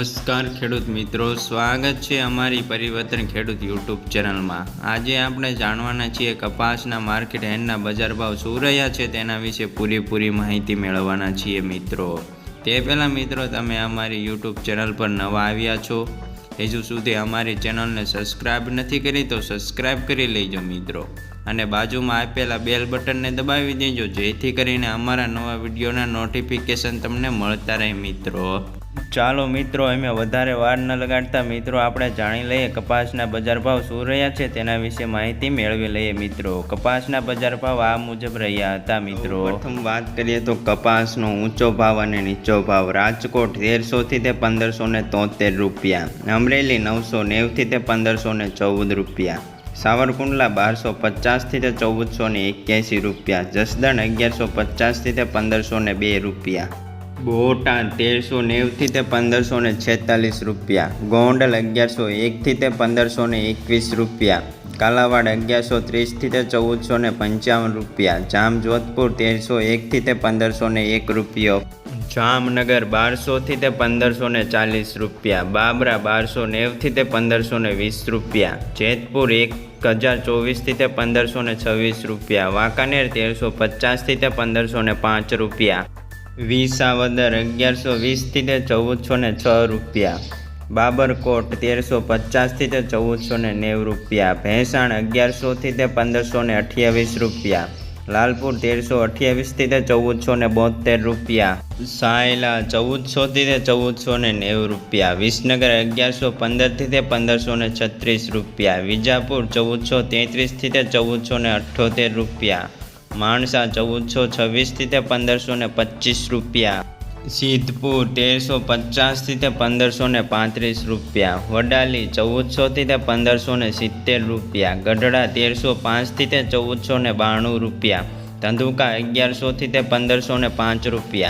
નમસ્કાર ખેડૂત મિત્રો, સ્વાગત છે અમારી પરિવર્તન ખેડૂત યુટ્યુબ ચેનલમાં. આજે આપણે જાણવાના છીએ કપાસના માર્કેટ હેન્ડના બજાર ભાવ શું રહ્યા છે તેના વિશે પૂરેપૂરી માહિતી મેળવવાના છીએ મિત્રો. તે પહેલાં મિત્રો, તમે અમારી યુટ્યુબ ચેનલ પર નવા આવ્યા છો, હજુ સુધી અમારી ચેનલને સબસ્ક્રાઇબ નથી કરી તો સબસ્ક્રાઇબ કરી લેજો મિત્રો. અને બાજુમાં આપેલા બેલ બટનને દબાવી દેજો, જેથી કરીને અમારા નવા વિડીયોના નોટિફિકેશન તમને મળતા રહે મિત્રો. ચાલો મિત્રો, અમે વધારે વાર ન લગાડતા. મિત્રો, આપણે જાણી લઈએ કપાસના બજાર ભાવ શું રહ્યા છે તેના વિશે માહિતી મેળવી લઈએ મિત્રો. કપાસના બજાર ભાવ આ મુજબ રહ્યા હતા, મિત્રો. પ્રથમ વાત કરીએ તો કપાસનો ઊંચો ભાવ અને નીચો ભાવ. રાજકોટ તેરસોથી તે પંદરસો ને તોતેર રૂપિયા. અમરેલી નવસો નેવથી તે પંદરસો ને ચૌદ રૂપિયા. સાવરકુંડલા બારસો પચાસથી તે ચૌદસો ને એક્યાસી રૂપિયા. જસદણ અગિયારસો પચાસથી તે પંદરસો ને બે રૂપિયા. બોટાદ તેરસો નેવથી તે પંદરસો ને છેતાલીસ રૂપિયા. ગોંડલ અગિયારસો એકથી તે પંદરસો ને એકવીસ રૂપિયા. કાલાવાડ અગિયારસો ત્રીસથી તે ચૌદસો ને પંચાવન રૂપિયા. જામજોધપુર તેરસો એકથી તે પંદરસો ને એક રૂપિયો. જામનગર બારસોથી તે પંદરસો ને ચાલીસ રૂપિયા. બાબરા બારસો નેવથી તે પંદરસો ને વીસ રૂપિયા. જેતપુર એક હજાર ચોવીસથી તે પંદરસો ને છવ્વીસ રૂપિયા. વાંકાનેર તેરસો પચાસથી તે પંદરસો ને પાંચ રૂપિયા. વિસાવદર અગિયારસો વીસથી તે ચૌદસો ને છ રૂપિયા. બાબરકોટ તેરસો પચાસથી તે ચૌદસો ને નેવું રૂપિયા. ભેંસાણ અગિયારસોથી તે પંદરસો ને અઠ્યાવીસ રૂપિયા. લાલપુર તેરસો અઠ્યાવીસથી તે ચૌદસો ને બોતેર રૂપિયા. સાયલા ચૌદસોથી તે ચૌદસો ને નેવું રૂપિયા. વિસનગર અગિયારસો પંદરથી તે પંદરસો ને છત્રીસ રૂપિયા. વિજાપુર ચૌદસો તેત્રીસથી તે ચૌદસો ને અઠ્ઠોતેર રૂપિયા. માણસા ચૌદસો છવ્વીસથી તે પંદરસો ને પચીસ રૂપિયા. સિદ્ધપુર તેરસો પચાસથી તે પંદરસો ને પાંત્રીસ રૂપિયા. વડાલી ચૌદસોથી તે પંદરસો ને સિત્તેર રૂપિયા. ગઢડા તેરસો પાંચથી તે ચૌદસો ને બાણું રૂપિયા. ધંધુકા અગિયારસોથી તે પંદરસો ને પાંચ રૂપિયા.